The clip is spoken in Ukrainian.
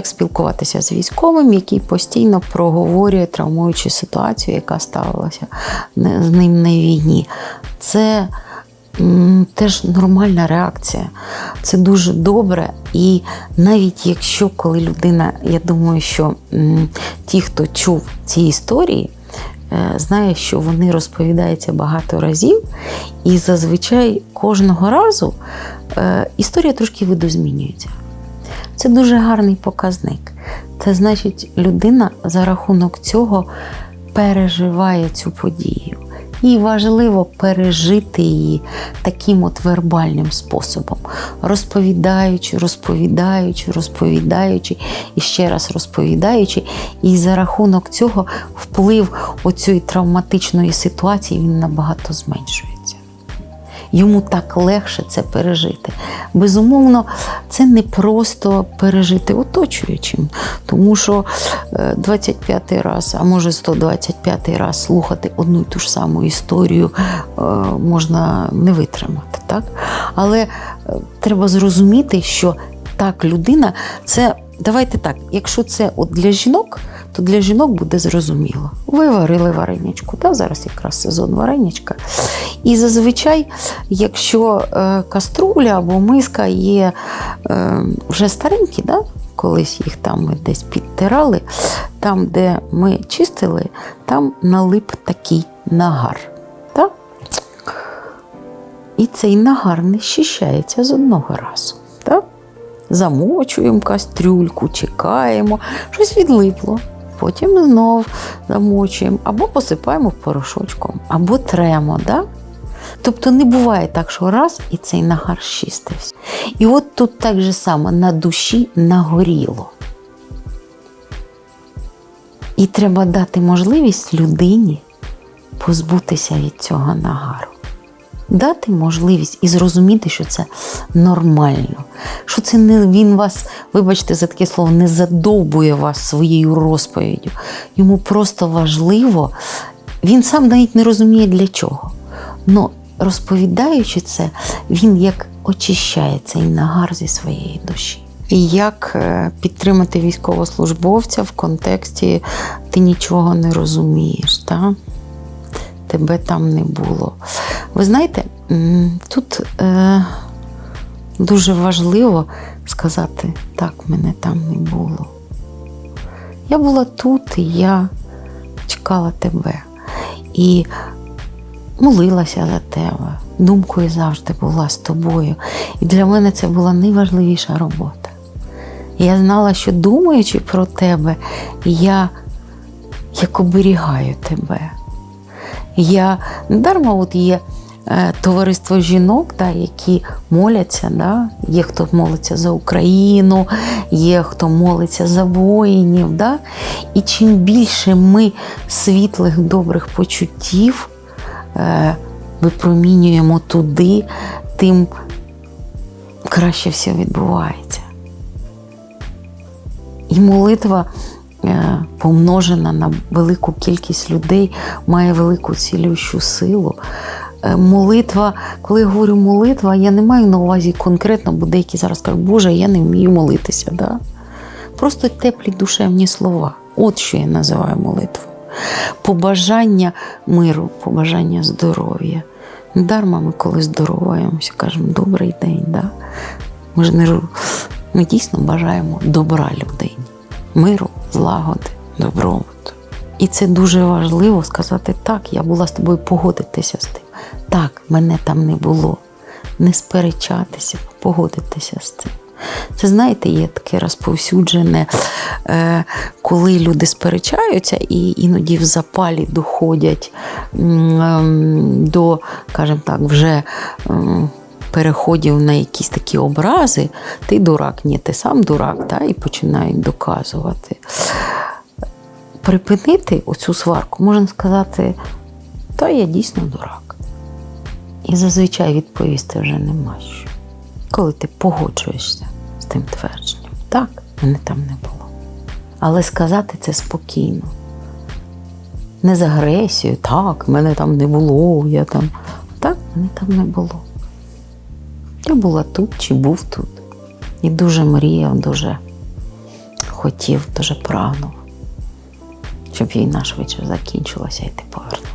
як спілкуватися з військовим, який постійно проговорює травмуючу ситуацію, яка ставилася з ним на війні. Це теж нормальна реакція. Це дуже добре. І навіть якщо коли людина, я думаю, що ті, хто чув ці історії, е, знає, що вони розповідаються багато разів, і зазвичай кожного разу е, історія трошки видозмінюється. Це дуже гарний показник. Це значить, людина за рахунок цього переживає цю подію. Їй важливо пережити її таким от вербальним способом, розповідаючи, розповідаючи, розповідаючи і ще раз розповідаючи. І за рахунок цього вплив оцієї травматичної ситуації він набагато зменшується йому так легше це пережити. Безумовно, це не просто пережити оточуючим, тому що е, 25 раз, а може 125 раз слухати одну й ту ж саму історію е, можна не витримати. Так? Але е, треба зрозуміти, що так, людина це. Давайте так, якщо це от для жінок, то для жінок буде зрозуміло. Ви варили вареничку, да? зараз якраз сезон вареничка. І зазвичай, якщо е, каструля або миска є е, вже старенькі, да? колись їх там ми десь підтирали, там, де ми чистили, там налип такий нагар. І цей нагар не щищається з одного разу. Замочуємо кастрюльку, чекаємо, щось відлипло. Потім знов замочуємо, або посипаємо порошочком, або тремо. Да? Тобто не буває так, що раз і цей нагар щистився. І от тут так же само на душі нагоріло. І треба дати можливість людині позбутися від цього нагару. Дати можливість і зрозуміти, що це нормально, що це не він вас, вибачте за таке слово, не задовбує вас своєю розповіддю. Йому просто важливо, він сам навіть не розуміє для чого. Но розповідаючи це, він як очищає цей нагар зі своєї душі. І як е, підтримати військовослужбовця в контексті ти нічого не розумієш, та? Тебе там не було. Ви знаєте, тут е, дуже важливо сказати, так, мене там не було. Я була тут, і я чекала тебе. І молилася за тебе. Думкою завжди була з тобою. І для мене це була найважливіша робота. Я знала, що думаючи про тебе, я як оберігаю тебе. Я недарма от є е, товариство жінок, да, які моляться. Да? Є хто молиться за Україну, є хто молиться за воїнів. Да? І чим більше ми світлих, добрих почуттів е, випромінюємо туди, тим краще все відбувається. І молитва помножена на велику кількість людей, має велику цілющу силу. Е, Молитва, коли я говорю молитва, я не маю на увазі конкретно, бо деякі зараз кажуть, Боже, я не вмію молитися. Да? Просто теплі душевні слова. От що я називаю молитвою. Побажання миру, побажання здоров'я. Дарма ми коли здороваємося, кажемо добрий день. Да? Ми ж не ми дійсно бажаємо добра людині, миру, злагоди, добробуту. І це дуже важливо сказати так, я була з тобою погодитися з тим. Так, мене там не було. Не сперечатися, погодитися з цим. Це знаєте, є таке розповсюджене, е, коли люди сперечаються і іноді в запалі доходять ем, до, скажімо так, вже ем, переходів на якісь такі образи. Ти дурак, ні, ти сам дурак, та, і починають доказувати. Припинити оцю сварку, можна сказати, та я дійсно дурак. І зазвичай відповісти вже нема що. Коли ти погоджуєшся з тим твердженням, так, мене там не було. Але сказати це спокійно. Не з агресією, так, мене там не було, я там. Так, мене там не було. Я була тут чи був тут. І дуже мріяв, дуже хотів, дуже прагнув, щоб війна швидше закінчилася і ти повернувся.